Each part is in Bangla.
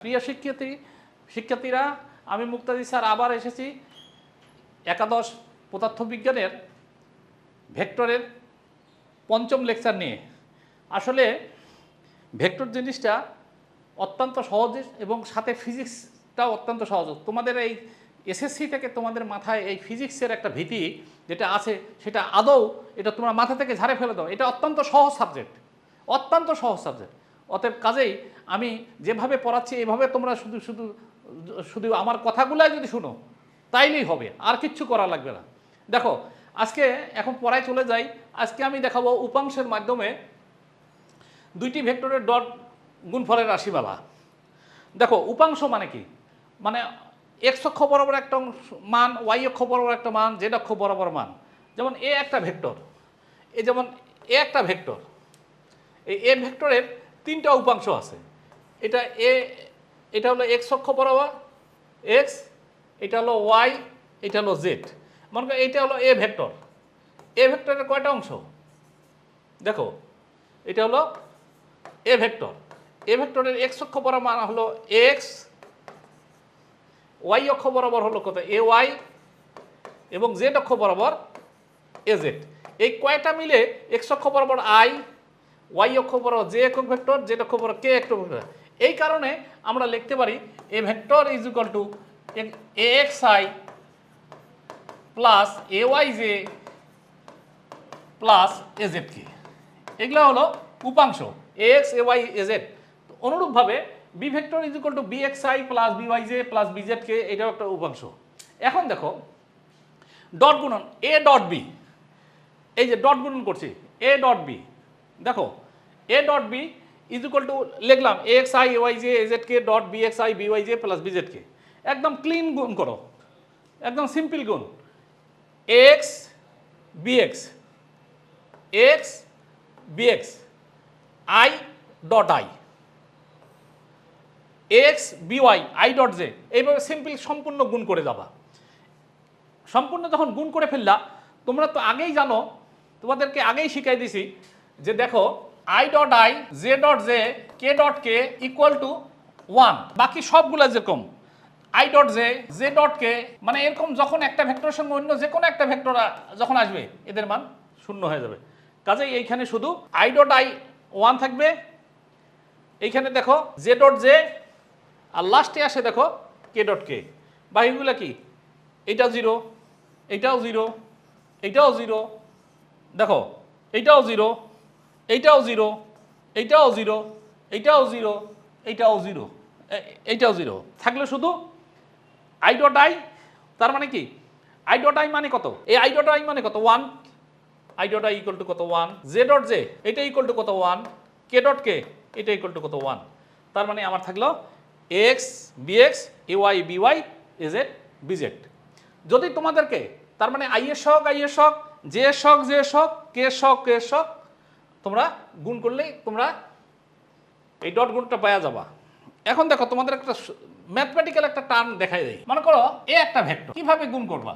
প্রিয় শিক্ষার্থী, শিক্ষার্থীরা, আমি মুক্তাদি স্যার আবার এসেছি একাদশ পদার্থবিজ্ঞানের ভেক্টরের পঞ্চম লেকচার নিয়ে। আসলে ভেক্টর জিনিসটা অত্যন্ত সহজ এবং সাথে ফিজিক্সটাও অত্যন্ত সহজ। তোমাদের এই এসএসসি থেকে তোমাদের মাথায় এই ফিজিক্সের একটা ভীতি যেটা আছে, সেটা আদৌ এটা তোমরা মাথা থেকে ঝাড়ে ফেলে দাও। এটা অত্যন্ত সহজ সাবজেক্ট, অত্যন্ত সহজ সাবজেক্ট। অতএব কাজেই আমি যেভাবে পড়াচ্ছি, এভাবে তোমরা শুধু শুধু শুধু আমার কথাগুলাই যদি শুনো, তাইলেই হবে, আর কিচ্ছু করা লাগবে না। দেখো, আজকে এখন পড়ায় চলে যাই, আজকে আমি দেখাবো উপাংশের মাধ্যমে দুইটি ভেক্টরের ডট গুণফলের রাশিমালা। দেখো, উপাংশ মানে কি? মানে এক্স অক্ষ বরাবর একটা মান ওয়াই অক্ষ বরাবর একটা মান জেড অক্ষ বরাবর মান। যেমন এ একটা ভেক্টর এ যেমন এ একটা ভেক্টর, এই এ ভেক্টরের তিনটা উপাংশ আছে। এটা এ এটা হলো এক্স অক্ষ বরাবর এক্স এটা হলো ওয়াই এটা হলো জেড মনে করো এটা হলো এ ভেক্টর। এ ভেক্টরের কয়টা অংশ? দেখো, এটা হলো এ ভেক্টর। এ ভেক্টরের এক্স অক্ষ বরাবর মান হলো এক্স ওয়াই অক্ষ বরাবর হলো কত? এ ওয়াই এবং জেড অক্ষ বরাবর এ জেড এই কয়টা মিলে এক্স অক্ষ বরাবর আই ওয়াই অক্ষ বরাবর জে একক ভেক্টর জেড অক্ষ বরাবর কে একক ভেক্টর। এই কারণে আমরা লিখতে পারি A vector is equal to A X I plus A Y J plus A Z K এগুলো হলো উপাংশ A X A Y A Z অনুরূপভাবে B vector is equal to B X I plus B Y J plus B Z K এটাও একটা উপাংশ। এখন দেখো, ডট গুণন এ ডট বি এই যে ডট গুণন করছি এ ডট বি দেখো A dot B is equal to লিখলাম A X I Y J A Z K dot B X I B Y J plus B Z K একদম ক্লিন গুণ করো, একদম সিম্পল গুণ। X B X X B X I dot I X B Y I dot J এইভাবে সিম্পল সম্পূর্ণ গুণ করে যাবা। সম্পূর্ণ যখন গুণ করে ফেললা, তোমরা তো আগেই জানো, তোমাদেরকে আগেই শিখাই দিছি যে দেখো I dot I J dot J K dot K equal to one বাকি সবগুলো যেরকম I dot J J dot K মানে এরকম যখন একটা ভেক্টরের সঙ্গে অন্য যে কোনো একটা ভেক্টর যখন আসবে, এদের মান শূন্য হয়ে যাবে। কাজেই এইখানে শুধু আই ডট আই ওয়ান থাকবে। এইখানে দেখো জে ডট জে আর লাস্টে আসে দেখো কে ডট কে বাকিগুলো কি? এটা জিরো এইটাও জিরো এইটাও জিরো দেখো, এইটাও জিরো এইটাও জিরো এইটাও জিরো এইটাও জিরো এইটাও জিরো এইটাও জিরো থাকলে শুধু আই ডট আই তার মানে কি? আই ডট আই মানে কত? এই আই ডট আই মানে কত? One I dot I equal to কত? ওয়ান জে ডট জে এটা ইকুয়াল টু কত? ওয়ান কে ডট কে এটা ইকুয়াল টু কত? ওয়ান তার মানে আমার থাকল X B X A Y B Y A Z B Z যদি তোমাদেরকে, তার মানে আই এর শখ আই এর শখ জে এর শখ জে এর শখ কে শখ কে শখ তোমরা গুণ করলেই তোমরা এই ডট গুণটা পাওয়া যাবা। এখন দেখো, তোমাদের একটা ম্যাথমেটিক্যাল একটা টার্ম দেখাই দেয় মনে করো, এ একটা ভেক্টর কীভাবে গুণ করবা?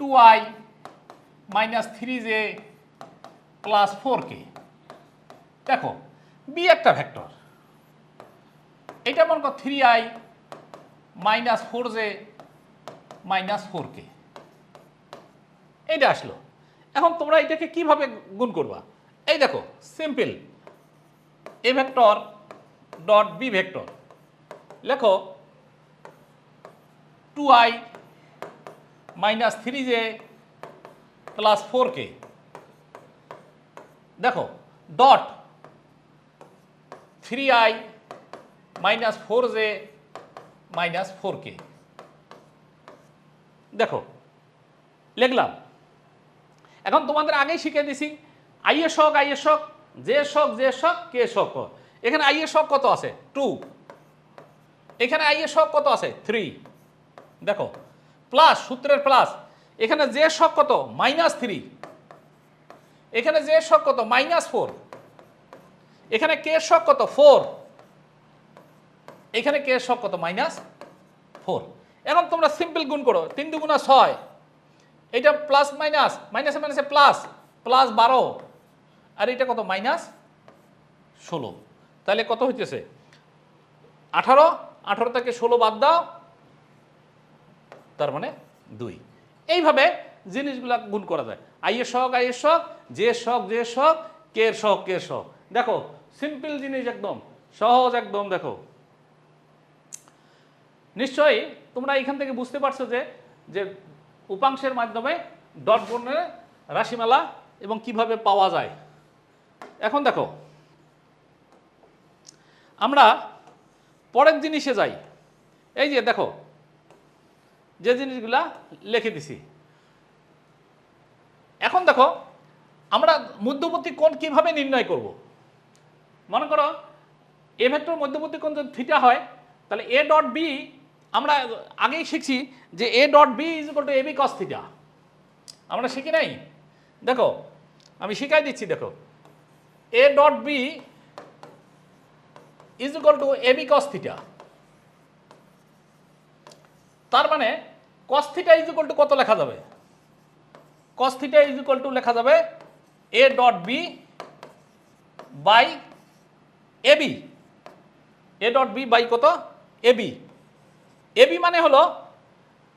Two I minus three J plus four K দেখো বি একটা ভেক্টর এটা মনে করো three I minus four J minus four K এইটা আসলো। এখন তোমরা এটাকে কীভাবে গুণ করবা? এই দেখো simple A vector dot B vector লেখো two I minus three J plus four K দেখো dot three I minus four J minus four K দেখো, লিখলাম। এখন তোমাদের আগেই শিখে দিছি আই এর শখ আই এর শখ, যে শখ যে শখ, কে শখ? এখানে আই এর শখ কত আছে? টু এখানে আই এর শখ কত আছে? থ্রি দেখো প্লাস সূত্রের প্লাস এখানে যে শখ কত? মাইনাস থ্রি এখানে যে শখ কত? মাইনাস ফোর এখানে কে শখ কত? ফোর এখানে কে শখ কত? মাইনাস ফোর এখন তোমরা সিম্পল গুণ করো। তিন দুগুণা ছয়। এটা প্লাস মাইনাস মাইনাসে মাইনাসে প্লাস প্লাস বারো। আর এটা কত? মাইনাস ষোলো। তাহলে কত হইতেছে? আঠারো। আঠারো থেকে ষোলো বাদ দাও। তার মানে দুই। এইভাবে জিনিসগুলা গুণ করা যায়। আই এর সহগ, আই এর সহগ, যে শখ যে শখ কে সহগ কে সহগ। দেখো সিম্পল জিনিস একদম, সহজ একদম, দেখো। নিশ্চয়ই তোমরা এখান থেকে বুঝতে পারছ যে যে উপাংশের মাধ্যমে ডট বর্ণের রাশিমালা এবং কীভাবে পাওয়া যায়। এখন দেখো, আমরা পরের জিনিসে যাই। এই যে দেখো, যে জিনিসগুলা লিখে দিছি। এখন দেখো, আমরা মধ্যবর্তী কোণ কীভাবে নির্ণয় করব? মনে করো, এ ভেক্টর মধ্যবর্তী কোণ যদি থিটা হয়, তাহলে এ ডট বি, আমরা আগেই শিখছি যে A dot B is equal to A B cos theta. আমরা শিখি নাই? দেখো, আমি শিখাই দিচ্ছি, দেখো। A dot B is equal to A B cos theta তার মানে cos theta is equal to কত লেখা যাবে? Cos theta is equal to লেখা যাবে A dot B by A B A dot B by কত? এ বি এ বি মানে হলো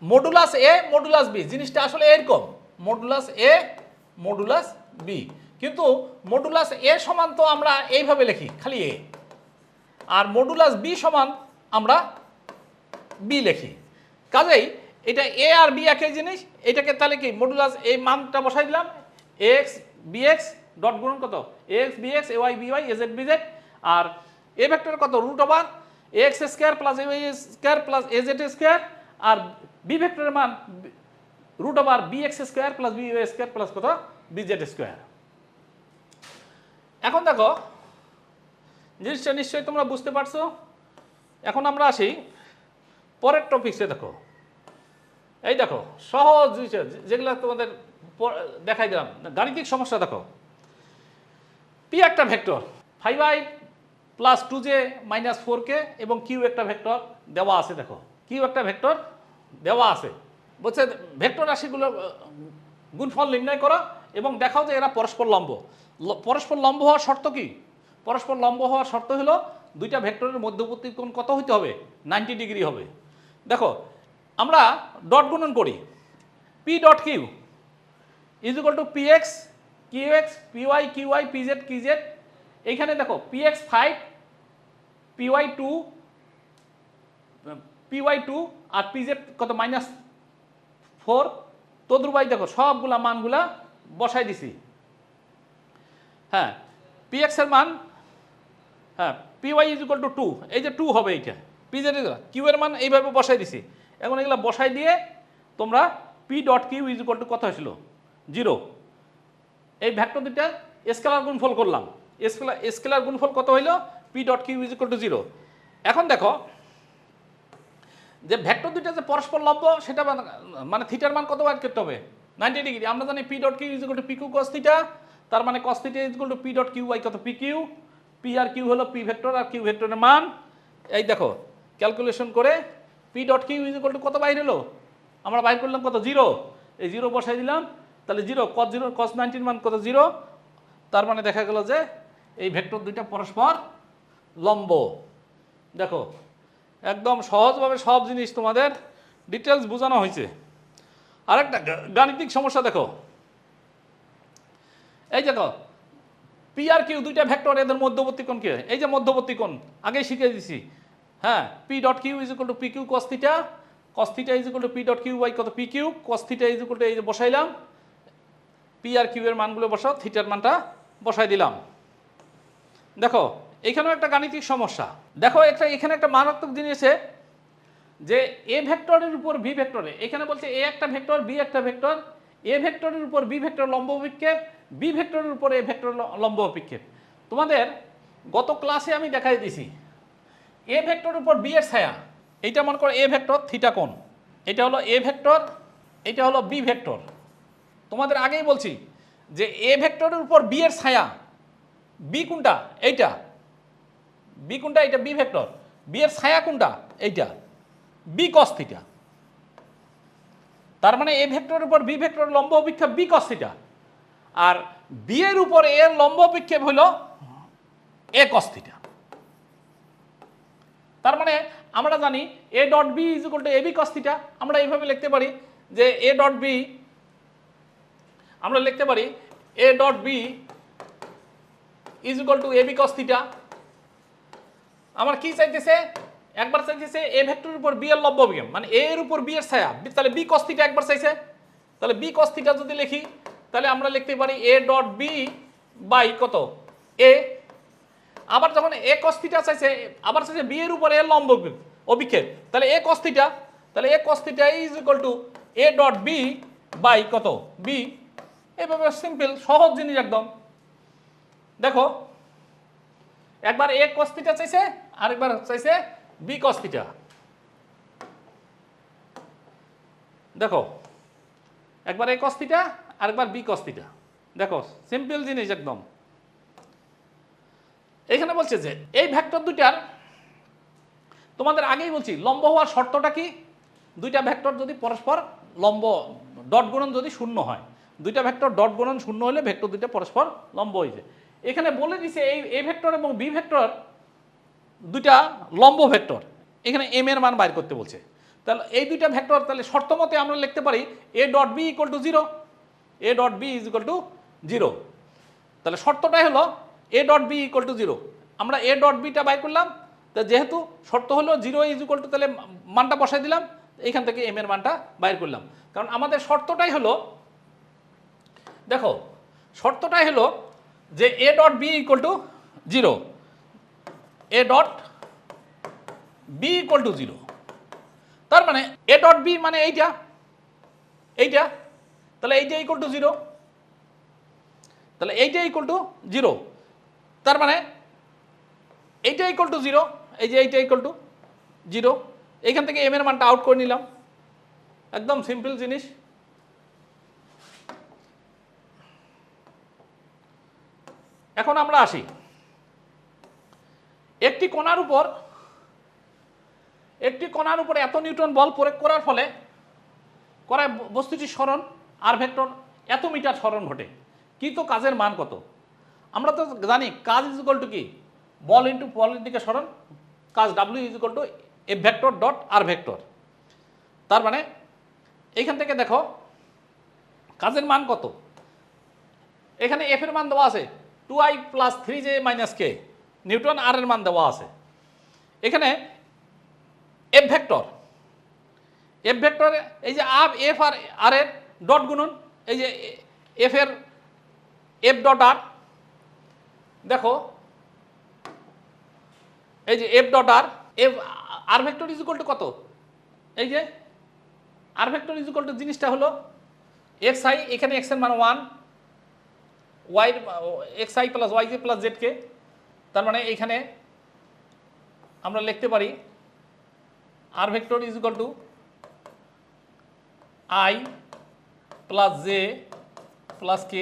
মডুলাস এ মডুলাস বি জিনিসটা আসলে এরকম। মডুলাস এ মডুলাস বি কিন্তু মডুলাস এ সমান তো আমরা এইভাবে লিখি, খালি এ আর মডুলাস বি সমান আমরা বি লিখি। কাজেই এটা এ আর বি একই জিনিস, এটাকে তাহলে কি মডুলাস এই মানটা বসাই দিলাম এক্স বি এক্স ডট গুণন কত? X B X A Y B Y A Z B Z R A vector কত? Root over X square plus A Y square plus A Z square R B ভেক্টরের মান root over B X square plus B Y square plus কত? বি জেড স্কোয়ার এখন দেখো জিনিসটা নিশ্চয়ই তোমরা বুঝতে পারছ। এখন আমরা আসি পরের টপিক্সে দেখো। এই দেখো সহজ যেগুলো তোমাদের দেখাই দিলাম। গাণিতিক সমস্যা দেখো। পি একটা vector five I plus two J minus four K এবং কিউ একটা ভেক্টর দেওয়া আছে দেখো। কিউ একটা ভেক্টর দেওয়া আছে। বলছে ভেক্টর রাশিগুলোর আহ, গুণফল নির্ণয় করো এবং দেখাও যে এরা পরস্পর লম্ব। পরস্পর লম্ব হওয়ার শর্ত কি? পরস্পর লম্ব হওয়ার শর্ত হলো দুইটা ভেক্টরের মধ্যবর্তী কোণ কত হইতে হবে? নাইনটি ডিগ্রি হবে। দেখো, আমরা ডট গুণন করি। P dot Q is equal to P X Q X P Y Q Y P Z Q Z এইখানে দেখো P X five P Y two P Y two আর পি জেড কত মাইনাস ফোর তদ্রুপাই দেখো, সবগুলা মানগুলা বসাই দিছি। হ্যাঁ পি এক্সের মান হ্যাঁ P Y is equal to two এই যে টু হবে এইটা। পি জেড কিউ এর মান এইভাবে বসাই দিছি। এখন এগুলো বসাই দিয়ে তোমরা P dot Q is equal to কত হয়েছিল? জিরো এই ভ্যাক্টর দুইটা স্কেলার গুণফল করলাম। স্কেলার স্কেলার গুণফল কত হইল? P dot Q is equal to zero এখন দেখো, যে ভেক্টর দুইটা যে পরস্পর লম্ব, সেটা মানে- মানে থিটার মান কত বার করতে হবে? নাইনটি ডিগ্রি আমরা জানি P dot Q is equal to P Q cos theta তার মানে cos theta is equal to P dot Q by কত পি কিউ পি আর কিউ হলো পি ভেক্টর আর কিউ ভেক্টরের মান। এই দেখো ক্যালকুলেশন করে P dot Q is equal to কত বাইর হলো? আমরা বাইর করলাম কত? জিরো এই জিরো বসাই দিলাম, তাহলে জিরো কস জিরো কস নাইনটির মান কত জিরো তার মানে দেখা গেল যে এই ভেক্টর দুইটা পরস্পর লম্ব। দেখো, একদম সহজভাবে সব জিনিস তোমাদের ডিটেলস বোঝানো হয়েছে। আরেকটা গাণিতিক সমস্যা দেখো। এই দেখো পি আর কিউ দুইটা ভেক্টর এদের মধ্যবর্তী কোণ কি? এই যে মধ্যবর্তী কোণ, আগেই শিখে দিছি। হ্যাঁ P dot Q is equal to P Q cos theta cos theta is equal to P dot Q by কত? P Q cos theta is equal to এই যে বসাইলাম পি আর কিউ এর মানগুলো বসাও থিটার মানটা বসাই দিলাম। দেখো, এখানেও একটা গাণিতিক সমস্যা। দেখো, একটা, এখানে একটা মারাত্মক জিনিস যে এ ভেক্টরের উপর বি ভেক্টরে, এখানে বলছে এ একটা ভেক্টর বি একটা ভেক্টর এ ভেক্টরের উপর বি ভেক্টর লম্ব অভিক্ষেপ বি ভেক্টরের উপর এ ভেক্টর লম্ব অভিক্ষেপ। তোমাদের গত ক্লাসে আমি দেখাই দিছি। এ ভেক্টরের উপর বি এর ছায়া। এইটা মনে করো এ ভেক্টর থিটা কোণ। এটা হলো এ ভেক্টর এটা হলো বি ভেক্টর তোমাদের আগেই বলছি যে এ ভেক্টরের উপর বি এর ছায়া বি কোনটা এইটা। বি কোনটা এটা বি ভেক্টর বি এর ছায়া কোনটা এইটা। বি কস থিটা তার মানে এ ভেক্টরের উপর বি ভেক্টর লম্ব অপেক্ষা বি কস থিটা আর বি এর উপর এর লম্ব অভিক্ষেপ হলো এ কস থিটা তার মানে আমরা জানি A dot B is equal to A B cos theta আমরা এইভাবে লিখতে পারি যে এ ডট বি, আমরা লিখতে পারি A dot B is equal to A B cos theta আমার কি চাইতেছে? একবার চাইতেছে এ ভেক্টরের উপর বি এর লব্ব বিয়ম মানে এ এর উপর বি এর ছায়া। তাহলে বি কস থিটা একবার চাইছে। তাহলে বি কস থিটা যদি লিখি তাহলে আমরা লিখতে পারি এ ডট বি বাই কত? এ আবার যখন এ কস থিটা চাইছে, আবার চাইছে বি এর উপর এ লম্ব অভিক্ষেপ। তাহলে এ কস থিটা তাহলে A cos theta is equal to A dot B by কত? বি এভাবে সিম্পল সহজ জিনিস একদম। দেখো, একবার এ কস থিটা চাইছে, আরেকবার চাইছে বি কস থিটা দেখো, একবার এ কস থিটা আরেকবার বি কস থিটা দেখো সিম্পল জিনিস একদম। এখানে বলছে যে, এই ভেক্টর দুইটার, তোমাদের আগেই বলছি, লম্ব হওয়ার শর্তটা কি? দুইটা ভেক্টর যদি পরস্পর লম্ব ডট গুণন যদি শূন্য হয়, দুইটা ভেক্টর ডট গুণন শূন্য হলে ভেক্টর দুইটা পরস্পর লম্ব হয়েছে এখানে বলে দিছে এই এ ভেক্টর এবং বি ভেক্টর দুইটা লম্ব ভেক্টর এখানে এম এর মান বাইর করতে বলছে। তাহলে এই দুইটা ভেক্টর তাহলে শর্ত মতে আমরা লিখতে পারি A dot B equal to zero A dot B is equal to zero তাহলে শর্তটাই হলো A dot B equal to zero আমরা এ ডট বিটা বাই করলাম, তা যেহেতু শর্ত হলো জিরো ইজ ইকুয়াল টু তাহলে মানটা বসাই দিলাম এইখান থেকে এম এর মানটা বাইর করলাম। কারণ আমাদের শর্তটাই হলো, দেখো, শর্তটাই হলো যে A dot B equal to zero A dot B equal to zero তার মানে এ ডট বি মানে এইটা এইটা। তাহলে এইটা ইকুয়াল টু জিরো তাহলে এইটা ইকুয়াল টু জিরো তার মানে এইটা ইকুয়াল টু জিরো এই যে এইটা ইকুয়াল টু জিরো এইখান থেকে এম এর মানটা আউট করে নিলাম। একদম সিম্পল জিনিস। এখন আমরা আসি। একটি কোণার উপর, একটি কোণার উপর এত নিউটন বল প্রয়োগ করার ফলে, করায় ব- বস্তুটির স্মরণ আর ভেক্টর, এত মিটার স্মরণ ঘটে। কিন্তু কাজের মান কত? আমরা তো জানি কাজ ইজ ইকুয়াল টু কি? বল ইন্টু বলের দিকে স্মরণ কাজ W is equal to A vector dot R vector তার মানে এইখান থেকে দেখো, কাজের মান কত? এখানে এফ এর মান দেওয়া আছে two I plus three J minus K newton R এর মান দেওয়া আছে। এখানে এফ ভেক্টর এফ ভেক্টর এই যে আপ এফ আর আর এর ডট গুণন, এই যে এফ এর এফ ডট আর দেখো, এই যে F dot R F R vector is equal to কত? এই যে R vector is equal to জিনিসটা হলো এক্স আই এখানে এক্সের মান one Y X I plus Y J plus Z K তার মানে এইখানে আমরা লিখতে পারি R vector is equal to I plus J plus K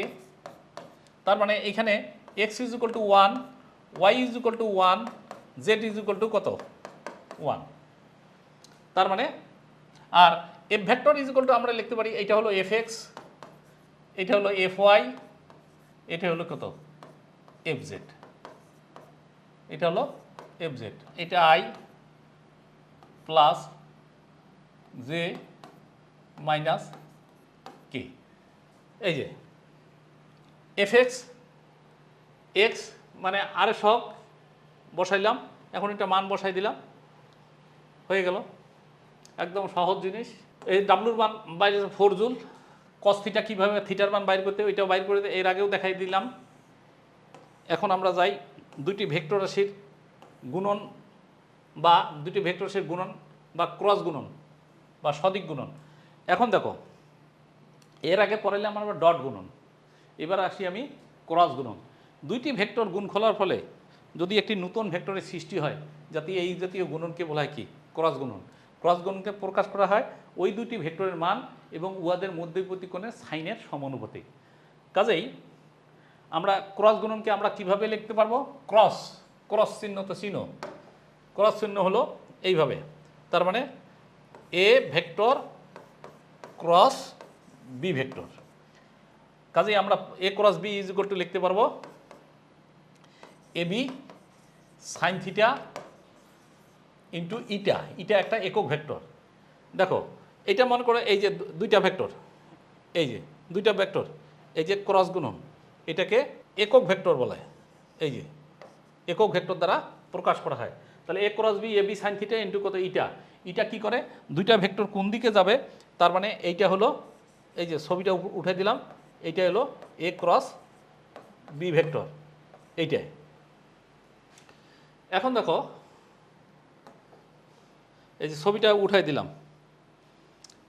তার মানে এখানে X is equal to one Y is equal to one Z is equal to কত? ওয়ান তার মানে R F vector is equal to আমরা লিখতে পারি এইটা হলো এফ এক্স এটা হলো এফ ওয়াই এটা হলো কত? এফ জেড এটা হলো এফ জেড এটা আই প্লাস জে মাইনাস এই যে এফ এক্স এক্স মানে আর সব বসাইলাম, এখন একটা মান বসাই দিলাম, হয়ে গেল। একদম সহজ জিনিস। এই ডাব্লুর মান বাইরে ফোর জুল কস থিটা কীভাবে থিটার মান বাইর করতে ওইটাও বাইর করে এর আগেও দেখাই দিলাম। এখন আমরা যাই দুটি ভেক্টর রাশির গুণন বা দুটি ভেক্টর রাশির গুণন বা ক্রস গুণন বা সদিক গুণন। এখন দেখো এর আগে পড়াইলাম আমরা ডট গুণন। এবার আসি আমি ক্রস গুণন। দুইটি ভেক্টর গুণ খোলার ফলে যদি একটি নতুন ভেক্টরের সৃষ্টি হয়, যাতে এই জাতীয় গুণনকে বলা হয় কি? ক্রস গুণন। ক্রস গুণনকে প্রকাশ করা হয় ওই দুইটি ভেক্টরের মান এবং উহাদের মধ্যবর্তী কোণের সাইনের সমানুপাতিক। কাজেই আমরা ক্রস গুণনকে আমরা কীভাবে লিখতে পারব? ক্রস ক্রস চিহ্ন তো চিহ্ন। ক্রস চিহ্ন হলো এইভাবে। তার মানে A vector cross B vector. কাজেই আমরা A cross B is equal to লিখতে পারব A B sine theta into eta eta একটা একক ভেক্টর। দেখো, এটা মনে করো এই যে দুইটা ভেক্টর, এই যে দুইটা ভেক্টর, এই যে ক্রস গুণন, এটাকে একক ভেক্টর বলে, এই যে একক ভেক্টর দ্বারা প্রকাশ করা হয়। তাহলে A cross B A B sine theta into কত ইটা ইটা কি করে? দুইটা ভেক্টর কোন দিকে যাবে? তার মানে এইটা হলো এই যে ছবিটা উঠে দিলাম, এইটা হলো এ ক্রস বি ভেক্টর এইটাই। এখন দেখো, এই যে ছবিটা উঠাই দিলাম।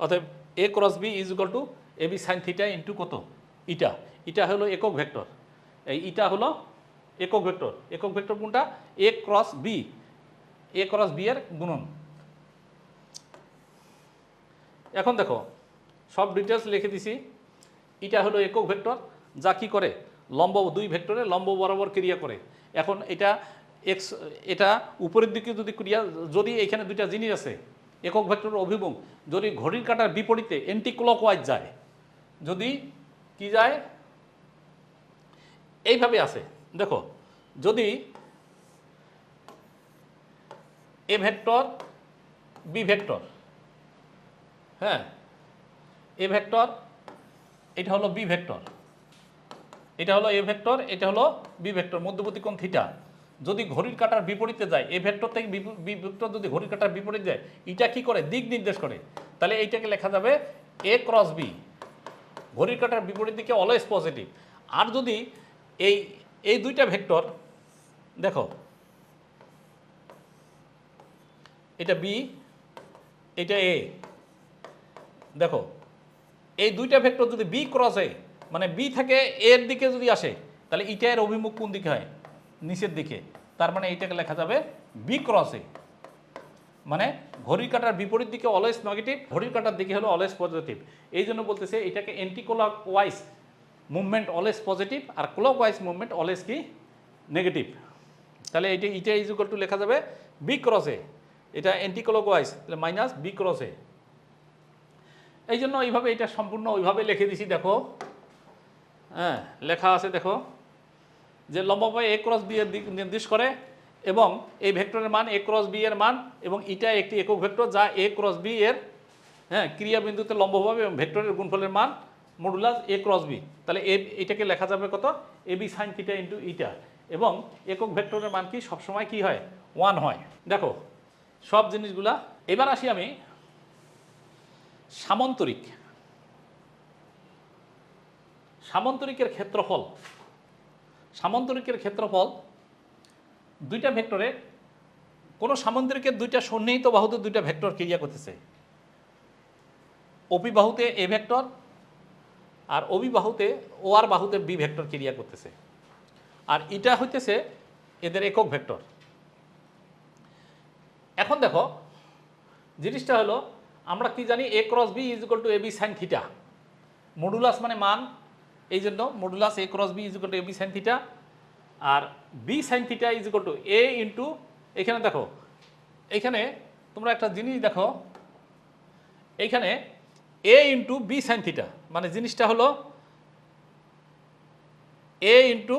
অতএব A cross B is equal to A B sine theta into কত? ইটা। ইটা হলো একক ভেক্টর। এই ইটা হলো একক ভেক্টর। একক ভেক্টর কোনটা? A cross B A cross B এর গুণন। এখন দেখো সব ডিটেলস লিখে দিছি। এটা হলো একক ভেক্টর যা কি করে? লম্ব দুই ভেক্টরে লম্ব বরাবর ক্রিয়া করে। এখন এটা এক্স এটা উপরের দিকে যদি ক্রিয়া, যদি এখানে দুইটা জিনিস আছে, একক ভেক্টরের অভিমুখ, যদি ঘড়ির কাঁটার বিপরীতে এন্টি ক্লকওয়াইজ যায়, যদি কি যায়? এইভাবে আছে। দেখো, যদি এ ভেক্টর বি ভেক্টর হ্যাঁ? এ ভেক্টর এটা হলো বি ভেক্টর এটা হলো এ ভেক্টর এটা হলো বি ভেক্টর মধ্যবর্তী কোণ থিটা যদি ঘড়ির কাঁটার বিপরীতে যায় এ ভেক্টর থেকে বি- ভেক্টর যদি ঘড়ির কাঁটার বিপরীতে যায়, এটা কি করে? দিক নির্দেশ করে। তাহলে এইটাকে লেখা যাবে এ ক্রস বি ঘড়ির কাঁটার বিপরীত দিকে অলওয়েজ পজিটিভ আর যদি এই এই দুইটা ভেক্টর দেখো, এটা বি এটা এ দেখো এই দুইটা ভেক্টর যদি বি ক্রসে মানে বি থেকে এর দিকে যদি আসে, তাহলে ইটা এর অভিমুখ কোন দিকে হয়? নিচের দিকে। তার মানে এইটাকে লেখা যাবে বি ক্রসে মানে ঘড়ির কাটার বিপরীত দিকে অলওয়েজ নেগেটিভ ঘড়ির কাটার দিকে হলো অলওয়েজ পজিটিভ এই জন্য বলতেছে এটাকে anti clockwise movement always positive আর ক্লক ওয়াইজ মুভমেন্ট অলওয়েজ কি? নেগেটিভ তাহলে এটা ইটা ইজ টু লেখা যাবে বি ক্রসে এটা অ্যান্টি ক্লক ওয়াইজ তাহলে মাইনাস বি ক্রসে এই জন্য এইভাবে এটা সম্পূর্ণ ওইভাবে লিখে দিছি, দেখো। হ্যাঁ লেখা আছে, দেখো। যে লম্বভাবে এ ক্রস বি এর দিক নির্দেশ করে এবং এই ভেক্টরের মান এ ক্রস বি এর মান এবং এটা একটি একক ভেক্টর যা এ ক্রস বি এর হ্যাঁ ক্রিয়া বিন্দুতে লম্বভাবে এবং ভেক্টরের গুণফলের মান মডুলাস এ ক্রস বি তাহলে এ এটাকে লেখা যাবে কত? A B sine theta into eta এবং একক ভেক্টরের মান কি? সবসময় কি হয়? ওয়ান হয়। দেখো, সব জিনিসগুলা। এবার আসি আমি সামন্তরিক। সামন্তরিকের ক্ষেত্রফল। সামন্তরিকের ক্ষেত্রফল দুইটা ভেক্টরে, কোনো সামন্তরিকের দুইটা সন্নিহিত বাহুতে দুইটা ভেক্টর ক্রিয়া করতেছে। অপিবাহুতে এ ভেক্টর আর অবিবাহুতে ও আর বাহুতে বি ভেক্টর ক্রিয়া করতেছে। আর এটা হইতেছে এদের একক ভেক্টর। এখন দেখো, জিনিসটা হলো আমরা কি জানি A cross B is equal to A B sine theta modulus মানে মান, এই জন্য modulus A cross B is equal to A B sine theta R B sine theta is equal to A into এখানে দেখো, এখানে তোমরা একটা জিনিস দেখো এইখানে A into B sine theta মানে জিনিসটা হলো A into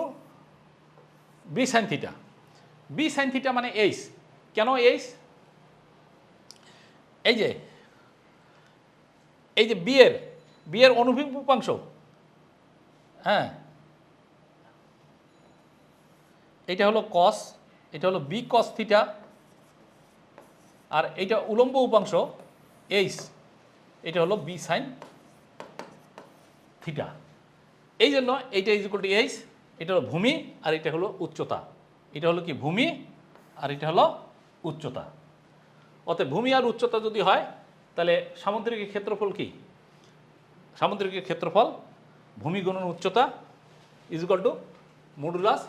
B sine theta B sine theta মানে এইচ কেন এইচ এই যে এই যে বিয়ের বিয়ের অনুভূমিক উপাংশ হ্যাঁ। এটা হলো কস এটা হলো বি কস থিটা আর এইটা উলম্ব উপাংশ এইচ এটা হলো বি সাইন থিটা এই জন্য এইটা ইজ ইকুয়াল টু এইচ এটা হলো ভূমি, আর এটা হলো উচ্চতা। এটা হলো কি ভূমি, আর এটা হলো উচ্চতা। অতএব ভূমি আর উচ্চতা যদি হয় তাহলে সামুদ্রিক ক্ষেত্রফল কি? সামুদ্রিকের ক্ষেত্রফল, ভূমি গুণন উচ্চতা is equal to modulus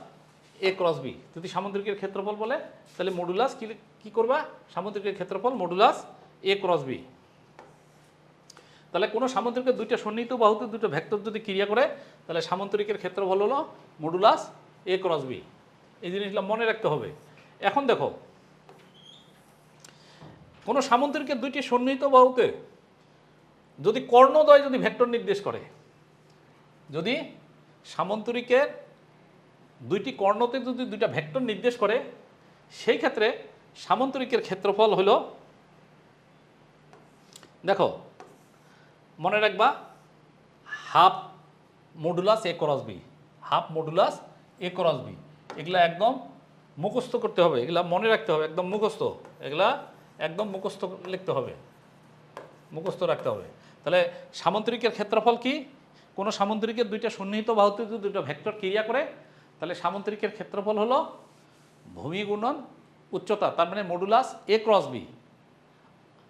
A cross B যদি সামুদ্রিকের ক্ষেত্রফল বলে, তাহলে মডুলাস কি কী করবা? সামুদ্রিকের ক্ষেত্রফল মডুলাস এ ক্রস বি তাহলে কোনো সামুদ্রিকের দুইটা সন্নিহিত বাহুতে দুটো ভেক্টর যদি ক্রিয়া করে, তাহলে সামুদ্রিকের ক্ষেত্রফল হলো মডুলাস এ ক্রস বি এই জিনিসগুলো মনে রাখতে হবে। এখন দেখো কোনো সামুদ্রিকের দুইটি সন্নিহিত বাহুতে যদি কর্ণদ্বয় যদি ভেক্টর নির্দেশ করে, যদি সামন্তরিকের দুইটি কর্ণতে যদি দুইটা ভেক্টর নির্দেশ করে, সেই ক্ষেত্রে সামন্তরিকের ক্ষেত্রফল হলো, দেখো, মনে রাখবা, half modulus A cross B, half modulus A cross B, এগুলা একদম মুখস্থ করতে হবে, এগুলা মনে রাখতে হবে, একদম মুখস্থ, এগুলা একদম মুখস্থ লিখতে হবে। মুখস্থ রাখতে হবে। তাহলে সামন্তরিকের ক্ষেত্রফল কি? কোনো সামন্তরিকের দুইটা সন্নিহিত বাহুতে যদি দুটো ভেক্টর ক্রিয়া করে, তাহলে সামন্তরিকের ক্ষেত্রফল হলো ভূমি গুণন উচ্চতা, তার মানে modulus A cross B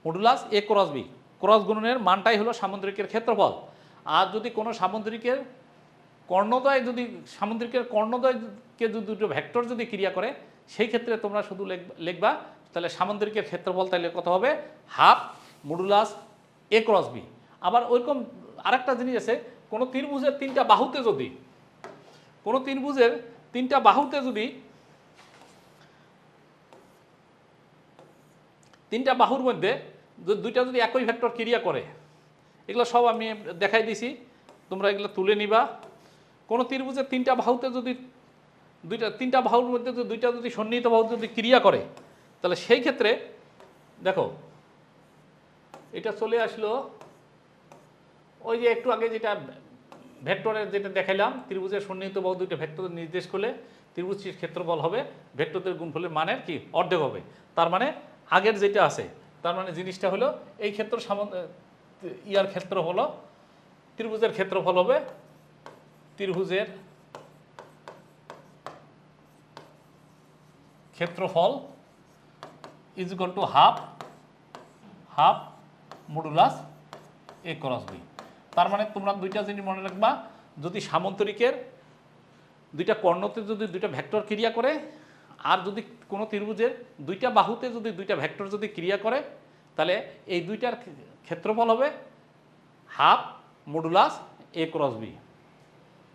modulus A cross B cross গুণনের মানটাই হলো সামুদ্রিকের ক্ষেত্রফল। আর যদি কোনো সামুদ্রিকের কর্ণদয় যদি, সামুদ্রিকের কর্ণদয়কে যদি দুটো ভেক্টর যদি ক্রিয়া করে, সেই ক্ষেত্রে তোমরা শুধু লিখ- লিখবা তাহলে সামুদ্রিকের ক্ষেত্রফল তাহলে কত হবে? Half modulus A cross B. আবার ওইরকম আরেকটা জিনিস আছে, কোনো ত্রিভুজের তিনটা বাহুতে যদি, কোনো ত্রিভুজের তিনটা বাহুতে যদি, তিনটা বাহুর মধ্যে দুইটা যদি একই ভেক্টর ক্রিয়া করে, এগুলো সব আমি দেখাই দিছি, তোমরা এগুলো তুলে নিবা। কোনো ত্রিভুজের তিনটা বাহুতে যদি, দুইটা, তিনটা বাহুর মধ্যে যদি দুইটা যদি সন্নিহিত বাহু যদি ক্রিয়া করে তাহলে সেই ক্ষেত্রে, দেখো, এটা চলে আসলো ওই যে একটু আগে যেটা ভেক্টরের যেটা দেখাইলাম, ত্রিভুজের সন্নিহিত বাহু দুইটা ভেক্টর নির্দেশ করলে ত্রিভুজটির ক্ষেত্রফল হবে ভেক্টরদের গুণফলের মানের কি? অর্ধেক হবে। তার মানে আগের যেটা আছে, তার মানে জিনিসটা হলো এই ক্ষেত্র সামন ইয়ার ক্ষেত্র হলো, ত্রিভুজের ক্ষেত্রফল হবে ত্রিভুজের ক্ষেত্রফল is equal to half half modulus A cross B তার মানে তোমরা দুইটা জিনিস মনে রাখবা, যদি সামন্তরিকের দুইটা কর্ণতে যদি দুইটা ভেক্টর ক্রিয়া করে, আর যদি কোনো ত্রিভুজের দুইটা বাহুতে যদি দুইটা ভেক্টর যদি ক্রিয়া করে, তাহলে এই দুইটার ক্ষেত্রফল হবে half modulus A cross B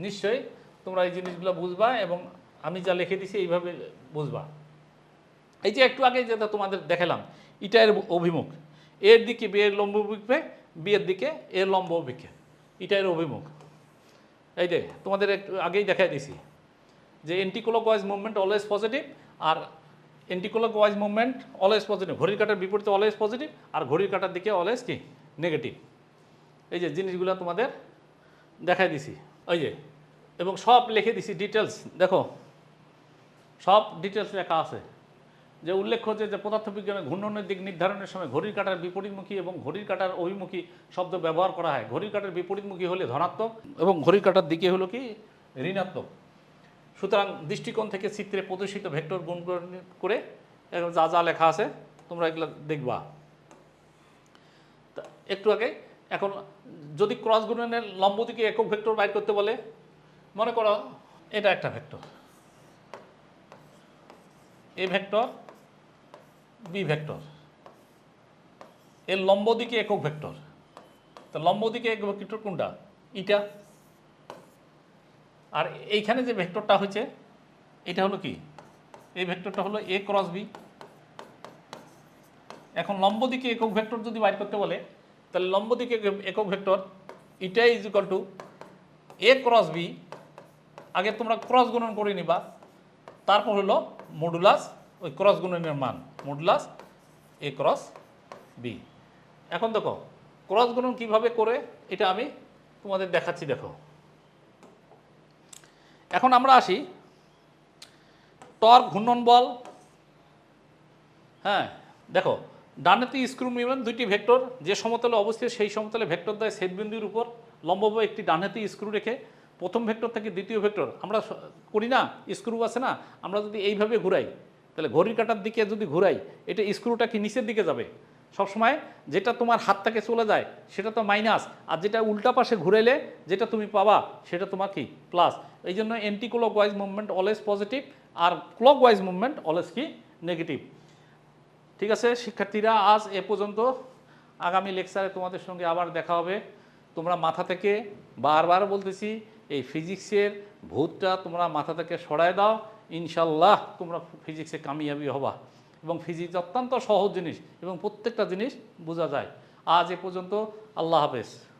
নিশ্চয়ই তোমরা এই জিনিসগুলো বুঝবা এবং আমি যা লিখে দিছি এইভাবে বুঝবা। এই যে একটু আগে যেটা তোমাদের দেখালাম, এটা এর অভিমুখ। এর দিকে বিয়ের লম্ব অভিমুখে বি এর দিকে এর লম্ব অভিমুখে এটা এর অভিমুখ। এই যে তোমাদের একটু আগেই দেখাই দিছি যে anticlockwise movement always positive আর anticlockwise movement always positive ঘড়ির কাটার বিপরীতে অলওয়েজ পজিটিভ আর ঘড়ির কাটার দিকে অলওয়েজ কি? নেগেটিভ এই যে জিনিসগুলো তোমাদের দেখাই দিছি। ওই যে, এবং সব লিখে দিছি ডিটেলস দেখো, সব ডিটেলস লেখা আছে। যে উল্লেখ্য যে যে পদার্থবিজ্ঞানের ঘূর্ণনের দিক নির্ধারণের সময় ঘড়ির কাঁটার বিপরীতমুখী এবং ঘড়ির কাঁটার অভিমুখী শব্দ ব্যবহার করা হয়। ঘড়ির কাঁটার বিপরীতমুখী হলে ধনাত্মক এবং ঘড়ির কাঁটার দিকে হলো কি? ঋণাত্মক। সুতরাং দৃষ্টিকোণ থেকে চিত্রে প্রদর্শিত ভেক্টর গুণ করে- যা যা লেখা আছে, তোমরা এগুলো দেখবা। একটু আগে এখন যদি ক্রস গুণনের লম্ব দিকে একক ভেক্টর বাইর করতে বলে, মনে করো এটা একটা ভেক্টর। এ ভেক্টর ভেক্টর এর লম্ব দিকে একক ভেক্টর। তো লম্ব দিকে একক ভেক্টর কোনটা? ইটা। আর এইখানে যে ভেক্টরটা হয়েছে, এটা হলো কি? এই ভেক্টরটা হলো এ ক্রস বি এখন লম্ব দিকে একক ভেক্টর যদি বাইর করতে বলে, তাহলে লম্ব দিকে একক vector eta is equal to A cross B আগে তোমরা ক্রস গুণন করে নিবা। তারপর হলো মডুলাস ওই ক্রস গুণনের মান। মডুলাস এ ক্রস বি এখন দেখো ক্রস গুণন কীভাবে করে, এটা আমি তোমাদের দেখাচ্ছি, দেখো। এখন আমরা আসি টর্ক ঘূর্ণন বল। হ্যাঁ দেখো ডানেতে স্ক্রু নিবেন দুইটি ভেক্টর, যে সমতলে অবস্থিত সেই সমতলে ভেক্টর দ্বয় ছেদবিন্দুর উপর। লম্বভাবে একটি ডানহাতি স্ক্রু রেখে, প্রথম ভেক্টর থেকে দ্বিতীয় ভেক্টর, আমরা করি না, স্ক্রু আছে না, আমরা যদি এইভাবে ঘুরাই তাহলে ঘড়ির কাটার দিকে যদি ঘুরাই, এটা স্ক্রুটা কি নিচের দিকে যাবে? সবসময় যেটা তোমার হাত থেকে চলে যায়, সেটা তো মাইনাস আর যেটা উল্টা পাশে ঘুরাইলে যেটা তুমি পাবা, সেটা তোমার কি? প্লাস এই জন্য anti clock wise movement always positive আর ক্লক ওয়াইজ মুভমেন্ট অলওয়েজ কি? নেগেটিভ ঠিক আছে, শিক্ষার্থীরা, আজ এ পর্যন্ত। আগামী লেকচারে তোমাদের সঙ্গে আবার দেখা হবে। তোমরা মাথা থেকে বারবার বলতেছি, এই ফিজিক্সের ভূতটা তোমরা মাথা থেকে সরায় দাও। ইনশাল্লাহ তোমরা ফিজিক্সে কামিয়াবি হবা। এবং ফিজিক্স অত্যন্ত সহজ জিনিস এবং প্রত্যেকটা জিনিস বোঝা যায়। আজ এ পর্যন্ত আল্লাহ হাফেজ।